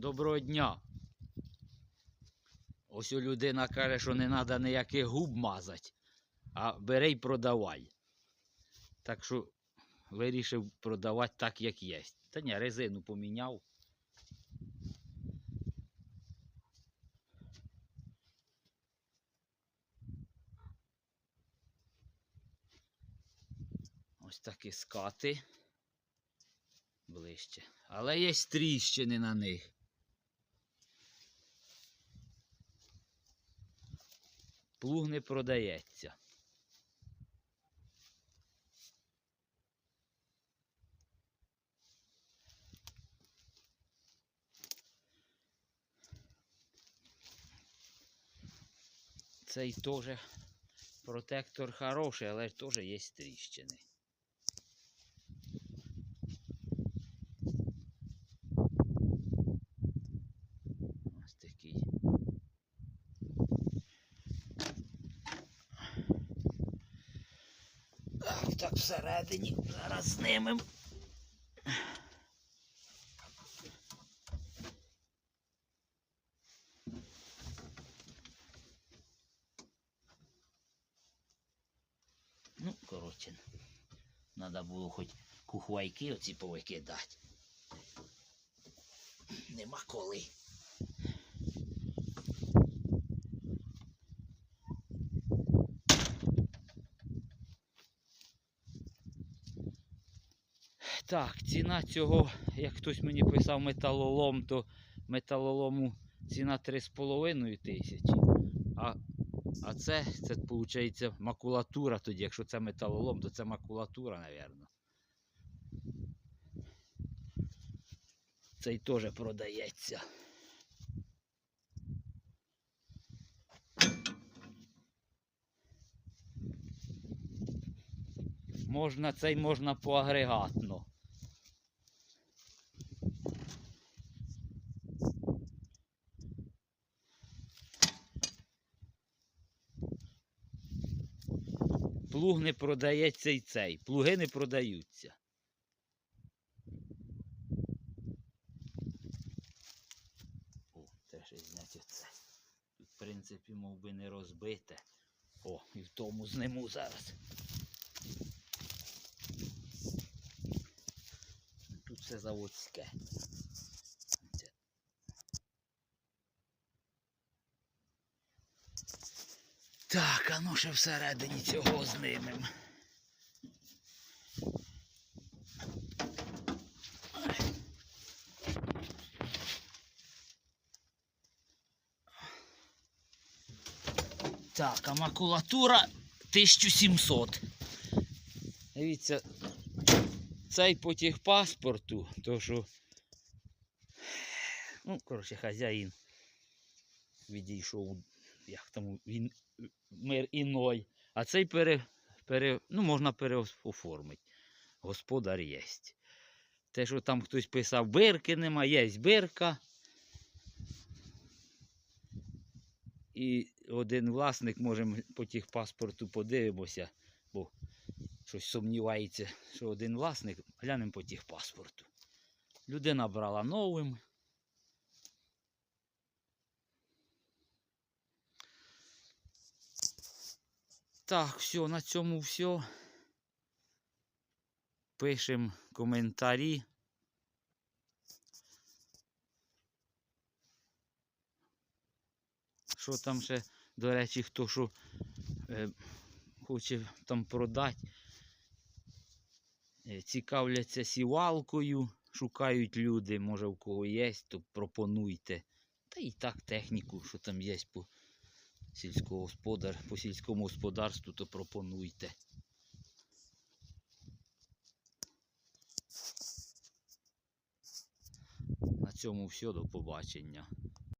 Доброго дня. Ось людина каже, що не треба ніяких губ мазати, а бери й продавай. Так що вирішив продавати так, як є. Та ні, резину поміняв. Ось такі скати ближче. Але є тріщини на них. Плуг не продається. Цей теж протектор хороший, але теж є тріщини. Ось такий. Так, всередині зараз знімем. Ну, коротше, треба було хоч кухвайки оці повикидати. Нема коли. Так, ціна цього, як хтось мені писав металолом, то металолому ціна 3,5 тисячі. А, а це, це виходить макулатура тоді. Якщо це металолом, то це макулатура, мабуть. Цей теж продається. Можна цей можна поагрегатно. Плуг не продається і цей. Плуги не продаються. О, теж зняти оце. Тут, в принципі, мов би не розбите. О, і в тому зниму зараз. Тут все заводське. Так, а ну ще всередині цього знимем. Так, а макулатура 1700. Дивіться, цей по паспорту, то що. Ну, коротше, хазяїн відійшов, як там він мир іной. А цей пере, пере, ну, можна переоформити. Господар єсть. Те, що там хтось писав, бирки нема, є бирка. І один власник, можемо по паспорту подивимося, бо щось сумнівається, що один власник, глянемо по тих паспорту. Людина брала новим. Так, все, на цьому все. Пишемо коментарі. Що там ще, до речі, хто що е, хоче там продати, е, цікавляться сівалкою, шукають люди, може в кого є, то пропонуйте. Та і так техніку, що там є по сільського господар, по сільському господарству, то пропонуйте. На цьому все, до побачення.